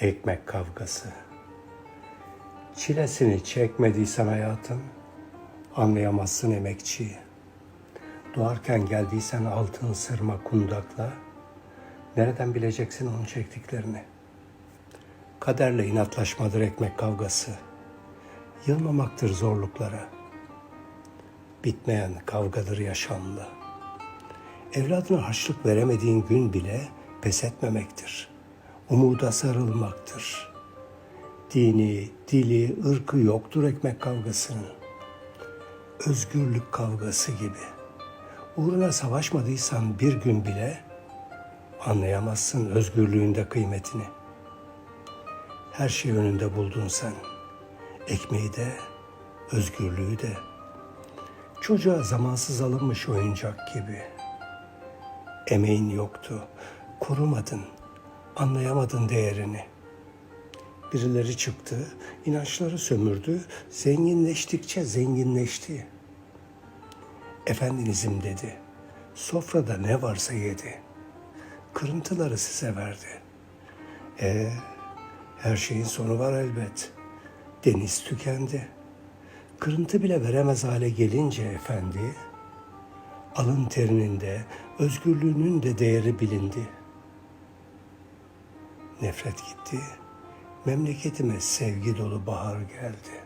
Ekmek kavgası. Çilesini çekmediysen hayatın, anlayamazsın emekçiyi. Doğarken geldiysen altın sırma kundakla, nereden bileceksin onun çektiklerini? Kaderle inatlaşmadır ekmek kavgası. Yılmamaktır zorluklara. Bitmeyen kavgadır yaşamlı. Evladına harçlık veremediğin gün bile pes etmemektir. Umuda sarılmaktır. Dini, dili, ırkı yoktur ekmek kavgasının. Özgürlük kavgası gibi. Uğruna savaşmadıysan bir gün bile anlayamazsın özgürlüğün de kıymetini. Her şeyi önünde buldun sen. Ekmeği de, özgürlüğü de. Çocuğa zamansız alınmış oyuncak gibi. Emeğin yoktu. Korumadın. Anlayamadın değerini. Birileri çıktı, inançları sömürdü, zenginleştikçe zenginleşti. Efendinizim dedi, sofrada ne varsa yedi. Kırıntıları size verdi. E her şeyin sonu var elbet. Deniz tükendi. Kırıntı bile veremez hale gelince efendi, alın terinin de, özgürlüğünün de değeri bilindi. Nefret gitti, memleketime sevgi dolu bahar geldi.